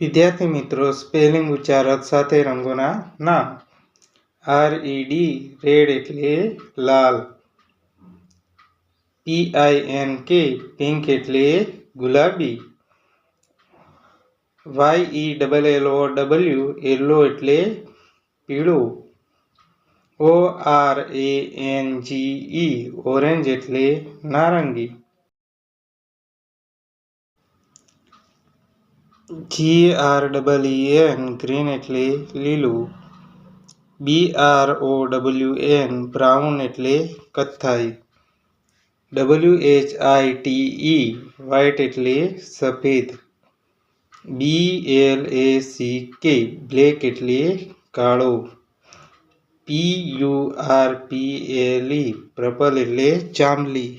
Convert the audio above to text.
વિદ્યાર્થી મિત્રો સ્પેલિંગ ઉચ્ચારક સાથે રંગોના નામ. આર ઈ ડી રેડ એટલે લાલ. પી આઈ એન કે પિંક એટલે ગુલાબી. Y E double L O W yellow એટલે પીળો. O R A N G E orange એટલે નારંગી. G R double E N green એટલે લીલું. B R O W N brown એટલે કથ્થાઈ. W H I T E white એટલે સફેદ. B L A C K black એટલે કાળો. P U R P L E purple એટલે જાંબલી